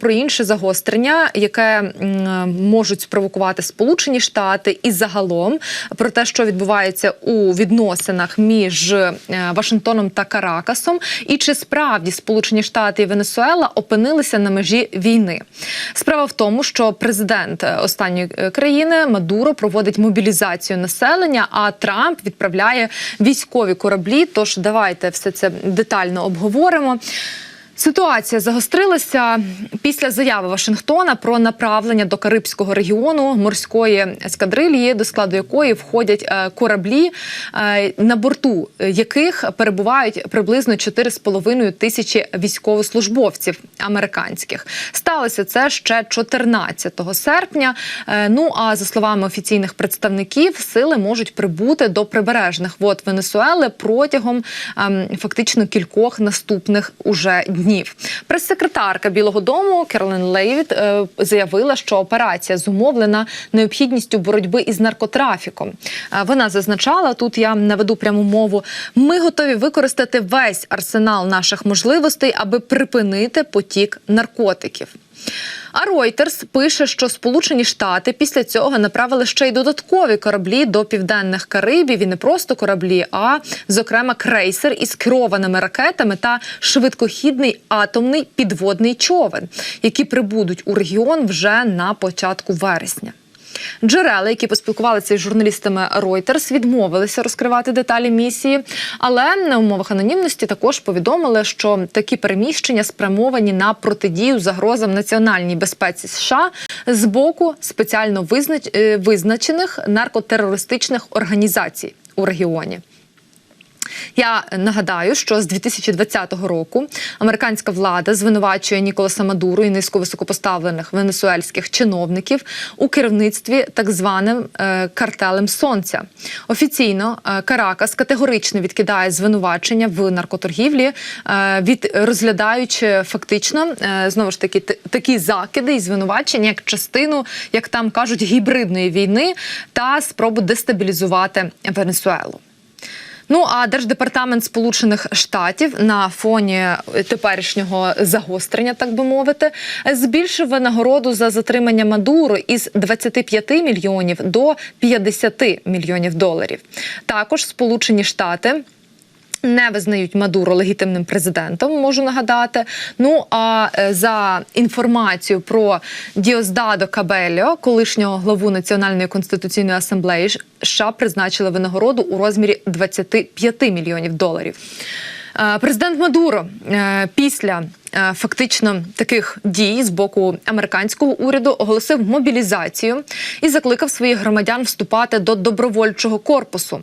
про інше загострення, яке можуть спровокувати Сполучені Штати, і загалом про те, що відбувається у відносинах між е, Вашингтоном та Каракасом, і чи справді Сполучені Штати і Венесуела опинилися на межі війни. Справа в тому, що президент е, останньої е, країни Мадуро проводить мобілізацію населення, а Трамп відправляє військові кораблі. Тож давайте все це детально обговоримо. Ситуація загострилася після заяви Вашингтона про направлення до Карибського регіону морської ескадрильї, до складу якої входять е, кораблі, е, на борту яких перебувають приблизно 4,5 тисячі військовослужбовців американських. Сталося це ще 14 серпня. Е, Ну а за словами офіційних представників, сили можуть прибути до прибережних вод Венесуели протягом ем, фактично кількох наступних уже днів. Прес-секретарка Білого Дому Керолин Лейвіт е, заявила, що операція зумовлена необхідністю боротьби із наркотрафіком. Е, Вона зазначала тут. Я наведу пряму мову. Ми готові використати весь арсенал наших можливостей, аби припинити потік наркотиків. А Reuters пише, що Сполучені Штати після цього направили ще й додаткові кораблі до південних Карибів і не просто кораблі, а зокрема крейсер із керованими ракетами та швидкохідний атомний підводний човен, які прибудуть у регіон вже на початку вересня. Джерела, які поспілкувалися із журналістами Reuters, відмовилися розкривати деталі місії, але на умовах анонімності також повідомили, що такі переміщення спрямовані на протидію загрозам національній безпеці США з боку спеціально е, визначених наркотерористичних організацій у регіоні. Я нагадаю, що з 2020 року американська влада звинувачує Ніколаса Мадуру і низку високопоставлених венесуельських чиновників у керівництві так званим е, картелем Сонця. Офіційно е, Каракас категорично відкидає звинувачення в наркоторгівлі, е, від розглядаючи фактично знову ж таки такі закиди і звинувачення як частину, як там кажуть, гібридної війни та спробу дестабілізувати Венесуелу. Ну а держдепартамент Сполучених Штатів на фоні теперішнього загострення, так би мовити, збільшив винагороду за затримання Мадуру із 25 мільйонів до 50 мільйонів доларів. Також Сполучені Штати. Не визнають Мадуро легітимним президентом, можу нагадати. Ну а е, за інформацію про Діоздадо Кабельо, колишнього главу Національної конституційної асамблеї США, призначили винагороду у розмірі 25 мільйонів доларів. Е, Президент Мадуро е, після е, фактично таких дій з боку американського уряду оголосив мобілізацію і закликав своїх громадян вступати до добровольчого корпусу.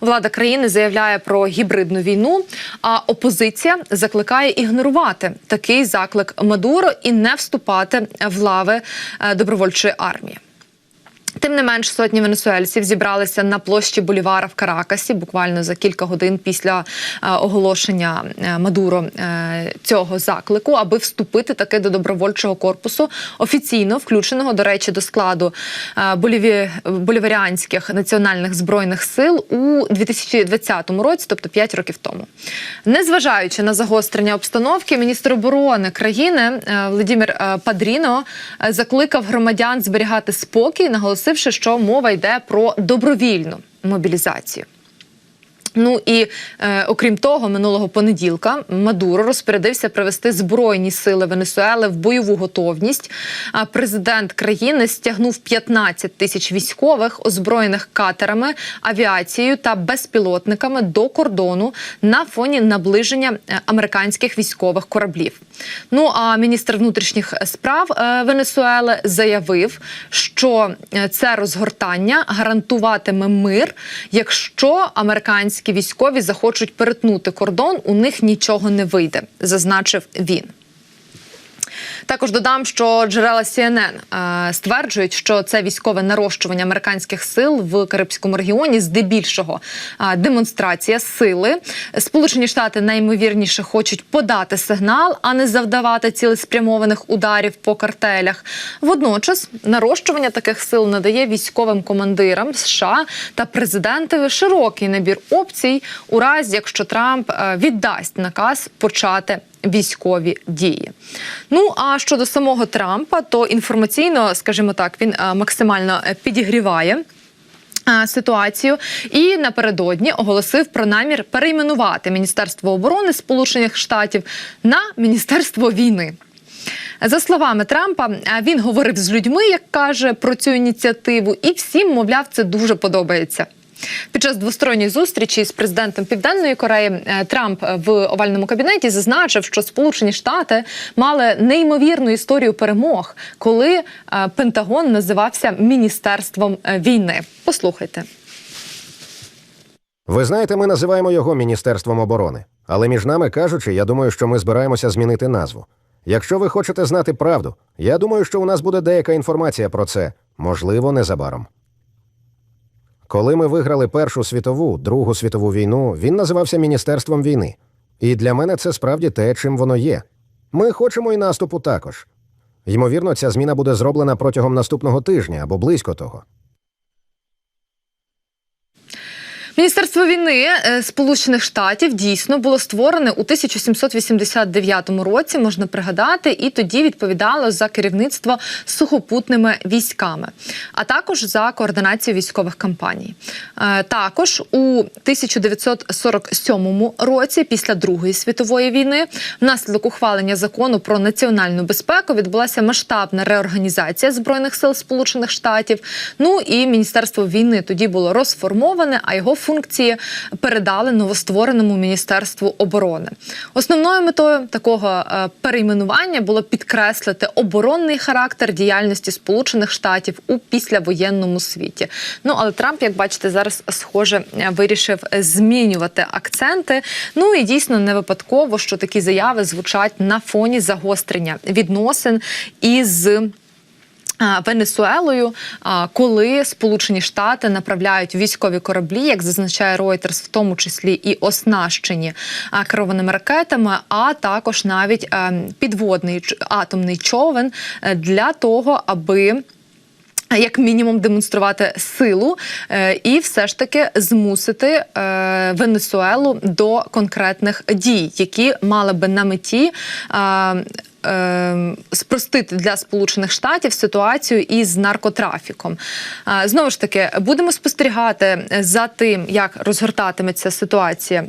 Влада країни заявляє про гібридну війну, а опозиція закликає ігнорувати такий заклик Мадуро і не вступати в лави добровольчої армії. Тим не менш, сотні венесуельців зібралися на площі Болівара в Каракасі буквально за кілька годин після е, оголошення е, Мадуро е, цього заклику, аби вступити таки до добровольчого корпусу, офіційно включеного, до речі, до складу боліві... боліваріанських національних збройних сил у 2020 році, тобто 5 років тому. Незважаючи на загострення обстановки, міністр оборони країни Владимир Падріно закликав громадян зберігати спокій, наголосивши, що мова йде про добровільну мобілізацію. Ну і е, окрім того, минулого понеділка Мадуро розпорядився привести збройні сили Венесуели в бойову готовність. А президент країни стягнув 15 тисяч військових, озброєних катерами, авіацією та безпілотниками до кордону на фоні наближення е, американських військових кораблів. Ну а міністр внутрішніх справ е, Венесуели заявив, що е, це розгортання гарантуватиме мир, якщо американські військові захочуть перетнути кордон, у них нічого не вийде, зазначив він. Також додам, що джерела CNN е, стверджують, що це військове нарощування американських сил в Карибському регіоні, здебільшого е, демонстрація сили. Сполучені Штати наймовірніше хочуть подати сигнал, а не завдавати цілеспрямованих ударів по картелях. Водночас нарощування таких сил надає військовим командирам США та президентові широкий набір опцій, у разі якщо Трамп е, віддасть наказ почати військові дії. Ну а щодо самого Трампа, то інформаційно, скажімо так, він е, максимально е, підігріває. е, Ситуацію і напередодні оголосив про намір перейменувати Міністерство оборони Сполучених Штатів на Міністерство війни. За словами Трампа, він говорив з людьми, як каже, про цю ініціативу, і всім, мовляв, це дуже подобається. Під час двосторонньої зустрічі з президентом Південної Кореї е, Трамп в овальному кабінеті зазначив, що Сполучені Штати мали неймовірну історію перемог, коли е, Пентагон називався Міністерством е, війни. Послухайте. Ви знаєте, ми називаємо його Міністерством оборони. Але між нами кажучи, я думаю, що ми збираємося змінити назву. Якщо ви хочете знати правду, я думаю, що у нас буде деяка інформація про це, можливо, незабаром. Коли ми виграли Першу світову, Другу світову війну, він називався Міністерством війни. І для мене це справді те, чим воно є. Ми хочемо і наступу також. Ймовірно, ця зміна буде зроблена протягом наступного тижня або близько того. Міністерство війни е, Сполучених Штатів дійсно було створене у 1789 році, можна пригадати, і тоді відповідало за керівництво сухопутними військами, а також за координацію військових кампаній. Е, Також у 1947 році, після Другої світової війни, внаслідок ухвалення закону про національну безпеку відбулася масштабна реорганізація збройних сил Сполучених Штатів. Ну і міністерство війни тоді було розформоване, а його функції передали новоствореному міністерству оборони. Основною метою такого е, перейменування було підкреслити оборонний характер діяльності Сполучених Штатів у післявоєнному світі. Ну але Трамп, як бачите, зараз схоже е, вирішив змінювати акценти. Ну і дійсно не випадково, що такі заяви звучать на фоні загострення відносин із. Венесуелою, коли Сполучені Штати направляють військові кораблі, як зазначає Reuters, в тому числі і оснащені керованими ракетами, а також навіть підводний атомний човен е, для того, аби як мінімум демонструвати силу е, і все ж таки змусити е, Венесуелу до конкретних дій, які мали би на меті. Е, е, Спростити для Сполучених Штатів ситуацію із наркотрафіком. Знову ж таки, будемо спостерігати за тим, як розгортатиметься ситуація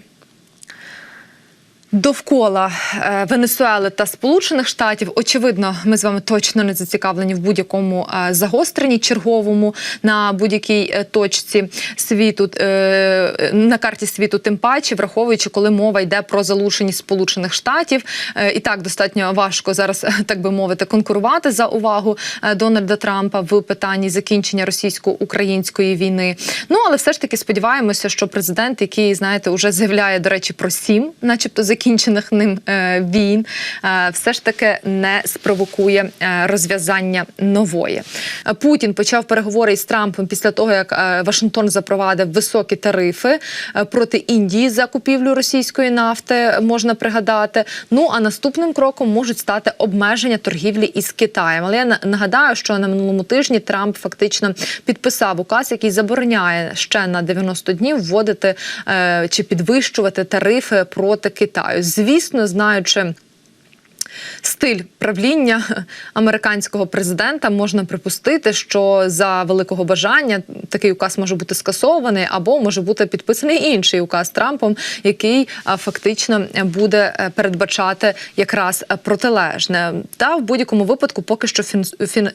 довкола е, Венесуели та Сполучених Штатів. Очевидно, ми з вами точно не зацікавлені в будь-якому е, загостренні черговому на будь-якій е, точці світу на карті світу, тим паче, враховуючи, коли мова йде про залученість Сполучених Штатів. І так достатньо важко зараз, так би мовити, конкурувати за увагу Дональда Трампа в питанні закінчення російсько-української війни. Ну але все ж таки сподіваємося, що президент, який знаєте, уже заявляє до речі про сім, начебто закінчених ним е, війн, е, все ж таки не спровокує е, розв'язання нової. Путін почав переговори із Трампом після того, як Вашингтон запровадив високі тарифи проти Індії за купівлю російської нафти. Можна пригадати. Ну а наступним кроком можуть стати обмеження торгівлі із Китаєм. Але я нагадаю, що на минулому тижні Трамп фактично підписав указ, який забороняє ще на 90 днів вводити чи підвищувати тарифи проти Китаю. Звісно, знаючи. Стиль правління американського президента можна припустити, що за великого бажання такий указ може бути скасований, або може бути підписаний інший указ Трампом, який фактично буде е, передбачати якраз е, протилежне. Та в будь-якому випадку поки що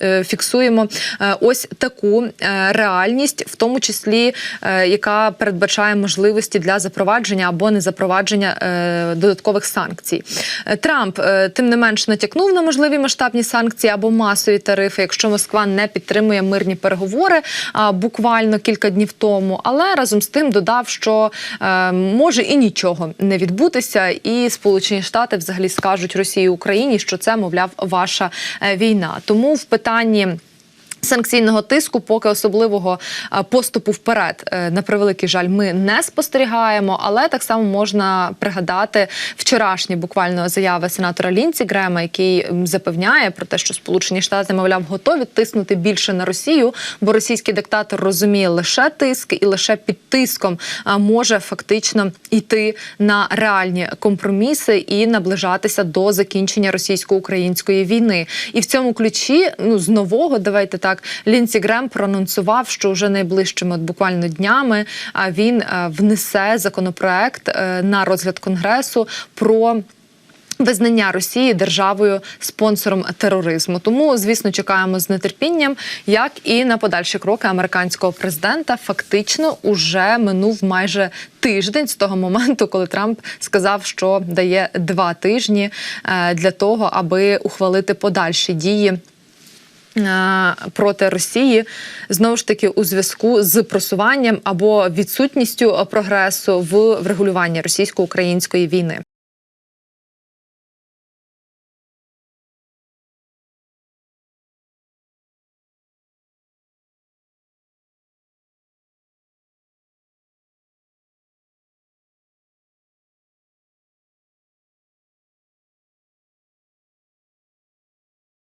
е, фіксуємо е, ось таку е, реальність, в тому числі е, яка передбачає можливості для запровадження або не запровадження е, додаткових санкцій. Е, Трамп е, тим не менш натякнув на можливі масштабні санкції або масові тарифи, якщо Москва не підтримує мирні переговори а, буквально кілька днів тому. Але разом з тим додав, що е, може і нічого не відбутися, і Сполучені Штати взагалі скажуть Росії Україні, що це мовляв ваша е, війна. Тому в питанні. Санкційного тиску, поки особливого поступу вперед, е, на превеликий жаль, ми не спостерігаємо. Але так само можна пригадати вчорашні буквально заяви сенатора Лінці Грема, який запевняє про те, що Сполучені Штати, мовляв, готові тиснути більше на Росію, бо російський диктатор розуміє лише тиск і лише під тиском може фактично йти на реальні компроміси і наближатися до закінчення російсько-української війни. І в цьому ключі, ну з нового, давайте так, Лінсі Грем проанонсував, що вже найближчими, от буквально днями, він внесе законопроект е, на розгляд конгресу про. Визнання Росії державою спонсором тероризму. Тому, звісно, чекаємо з нетерпінням, як і на подальші кроки американського президента. Фактично, уже минув майже тиждень з того моменту, коли Трамп сказав, що дає два тижні е, для того, аби ухвалити подальші дії. Е, Проти Росії знову ж таки у зв'язку з просуванням або відсутністю прогресу в врегулюванні російсько-української війни.